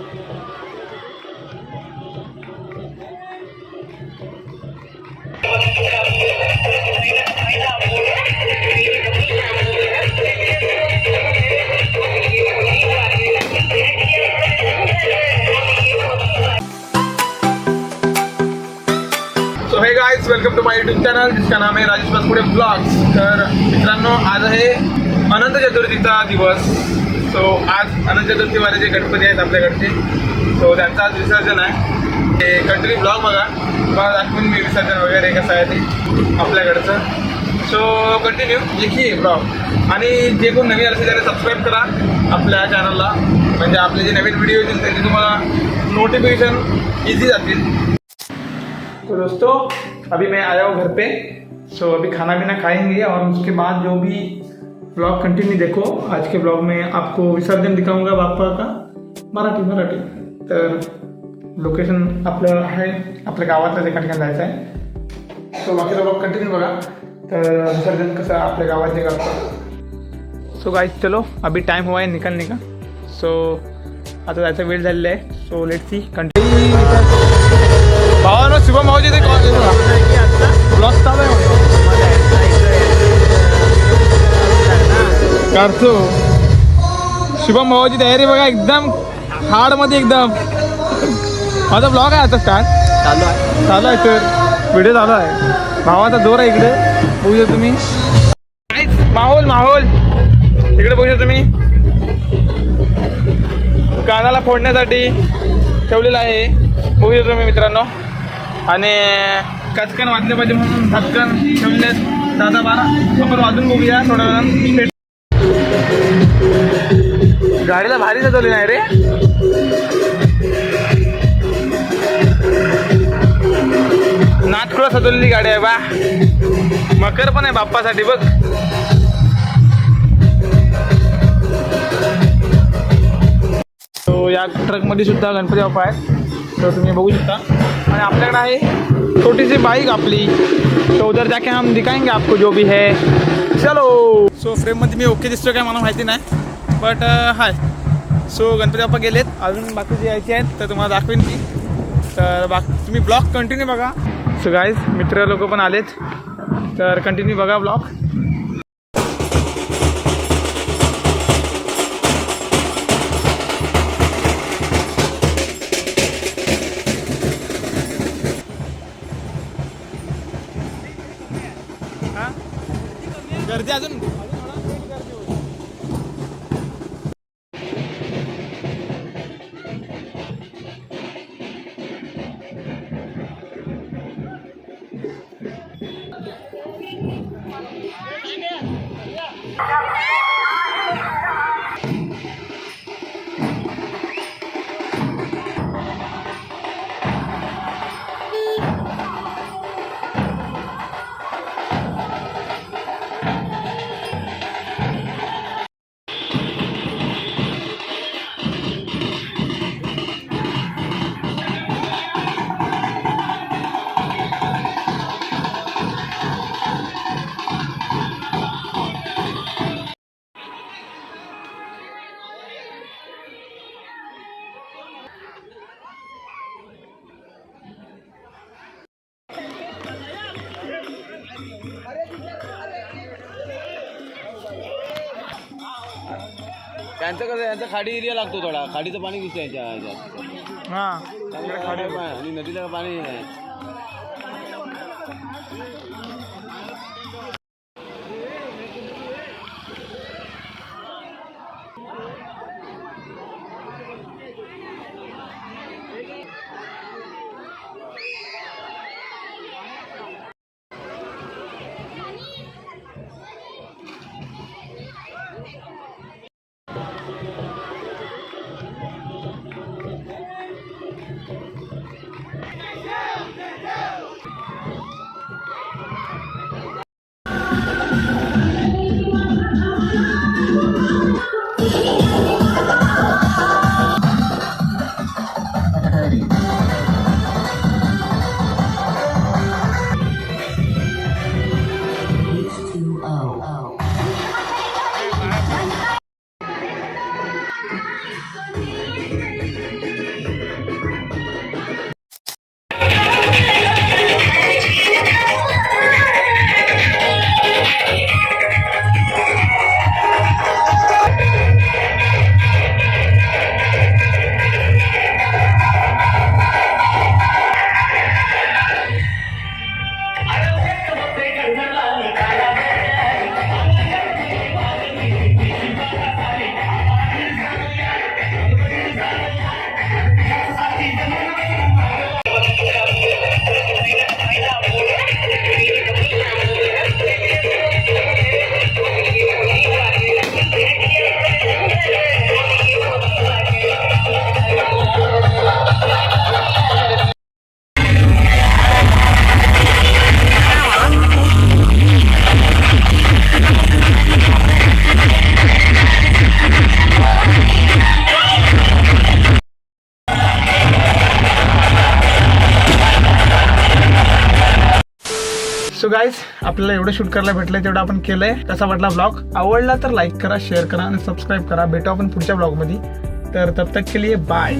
So hey welcome to my YouTube channel जिसका नाम आहे राजेश पासपुडे ब्लॉग्स तर मित्रांनो आज आहे अनंत चतुर्थीचा दिवस. सो आज अनंत चतुर्थीवाले जे गणपती आहेत आपल्याकडचे. सो त्यांचं आज विसर्जन आहे. ते कंटिन्यू ब्लॉग बघा. तुम्हाला दाखवून मी विसर्जन वगैरे कसं आहे ते आपल्याकडचं. सो कंटिन्यू देखील ब्लॉग आणि जे कोण नवीन असेल त्याने सबस्क्राईब करा आपल्या चॅनलला म्हणजे आपले जे नवीन व्हिडिओ येतील त्याची तुम्हाला नोटिफिकेशन इझी जातील. तो दोस्तों अभी मैं आया हूँ घर पे. सो अभी खाना पीना खाएंगे और उसके बाद जो भी ब्लॉग कंटिन्यू देखो। आज के ब्लॉग में आपको विसर्जन दिखाऊंगा बाप्पा का। मराठी मराठी। तर लोकेशन आपलं आहे आपल्या गावातलं एका ठिकाणी जायचं आहे सो बाकीचा ब्लॉग कंटिन्यू बघा. तर विसर्जन कसं आपल्या गावात जे करतो सो गाईज चलो अभी टाइम हुआ है निकलने का. सो आता जायचा वेळ झालेला आहे. सो लेट सी कंटिन्यू भावानं शुभम भाऊजी ते कॉल ब्लॉग चालू आहे. करतो शुभम भावाची तयारी बघा एकदम हार्डमध्ये एकदम. माझा ब्लॉग आहे आता स्टार्ट चालू आहे. चालू आहे तर व्हिडिओ चालू आहे. भावाचा जोर आहे इकडे. बघू शकता तुम्ही. माहोल माहोल. इकडे बघू शकता तुम्ही. कानाला फोडण्यासाठी ठेवलेलं आहे. बघू शकतो तुम्ही मित्रांनो. आणि कचकन वाजले पाहिजे म्हणून धटकन ठेवले दहा बारा. आपण वाजून बघूया थोड्या वेळानं. गाडीला भारी सजवली नाही रे. नाथकुळा सजवलेली गाडी आहे बा. मकर पण आहे बाप्पासाठी बघ. तो या ट्रकमध्ये सुद्धा गणपती बाप्पा आहेत. तर तुम्ही बघू शकता. आणि आपल्याकडे आहे छोटीशी बाईक आपली. तो उधर जाके हम दिखाएंगे आपको जो भी है. चलो. सो फ्रेममध्ये मी ओके दिसतो काय मला माहिती नाही. But hi so Ganpati Bappa गेलेत. अजून बाकी जे यायचे आहेत तर तुम्हाला दाखवेन मी. तर बा तुम्ही ब्लॉग कंटिन्यू बघा. सो गाईज मित्र लोक पण आलेत. तर कंटिन्यू बघा ब्लॉग गर्दी अजून? त्यांचं कसं यांचा खाडी एरिया लागतो थोडा. खाडीचं पाणी दिसतं यांच्या ह्याच्यात. हां. त्यामुळे खाडी आणि नदीला पाणी सो गाईज आपल्याला एवढं शूट करायला भेटलंय तेवढं आपण केलंय. कसा वाटला ब्लॉग आवडला तर लाईक करा शेअर करा आणि सबस्क्राईब करा. भेटू आपण पुढच्या ब्लॉगमध्ये तर तब तक के लिए बाय